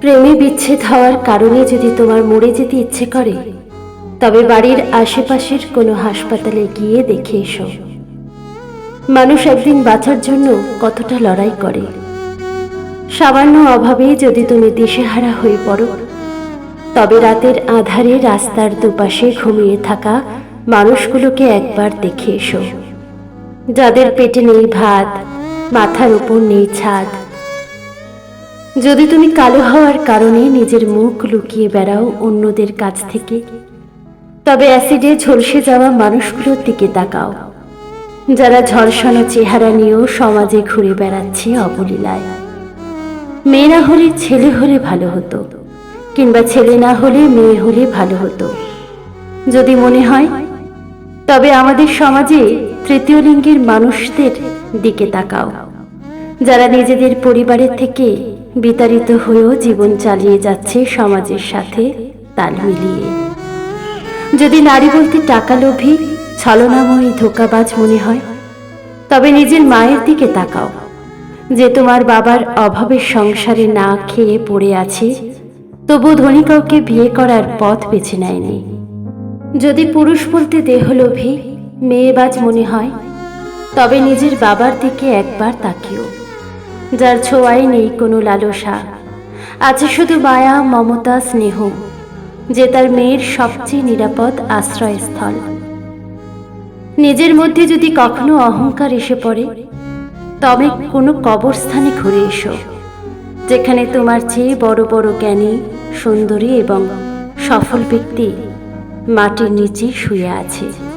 প্রেমে বিচ্ছেদ হওয়ার কারণে যদি তোমার মরে যেতে ইচ্ছে করে, তবে বাড়ির আশেপাশের কোনো হাসপাতালে গিয়ে দেখে এসো। মানুষ একদিন বাঁচার জন্য কতটা লড়াই করে। সামান্য অভাবে যদি তুমি দিশেহারা হয়ে পড়ো, তবে রাতের আধারে রাস্তার দুপাশে ঘুমিয়ে থাকা মানুষগুলোকে একবার দেখে এসো। যাদের পেটে নেই ভাত, মাথার উপর নেই ছাদ যদি তুমি কালো হওয়ার কারণে নিজের মুখ লুকিয়ে বেড়াও অন্যদের কাছ থেকে, তবে অ্যাসিডে ঝলসে যাওয়া মানুষগুলোর দিকে তাকাও। যারা ঝলসানো চেহারা নিয়েও সমাজে ঘুরে বেড়াচ্ছে অবলীলায়। মেয়েরা হলে ছেলে হলে ভালো হতো, কিংবা ছেলে না হলে মেয়ে হলে ভালো হতো। যদি মনে হয়, তবে আমাদের সমাজে তৃতীয় লিঙ্গের মানুষদের দিকে তাকাও, যারা নিজেদের পরিবারের থেকে বিতাড়িত হয়েও জীবন চালিয়ে যাচ্ছে সমাজের সাথে তাল মিলিয়ে। যদি নারী বলতে টাকা লোভী, ছলনাময়ী ধোকাবাজ মনে হয়, তবে নিজের মায়ের দিকে তাকাও, যে তোমার বাবার অভাবের সংসারে না খেয়ে পড়ে আছে তবু ধনী কাউকে বিয়ে করার পথ বেছে নেয়নি। যদি পুরুষ বলতে দেহলোভী মেয়েবাজ মনে হয়, তবে নিজের বাবার দিকে একবার তাকিও। যার ছোঁয়ায় নেই কোনো লালসা। আছে শুধু মায়া, মমতা, স্নেহ, যে তার মেয়ের সবচেয়ে নিরাপদ আশ্রয়স্থল। নিজের মধ্যে যদি কখনো অহংকার এসে পড়ে, তবে কোনো কবরস্থানে ঘুরে এসো, যেখানে তোমার চেয়ে বড় বড় জ্ঞানী, সুন্দরী এবং সফল ব্যক্তি মাটির নিচে শুয়ে আছে।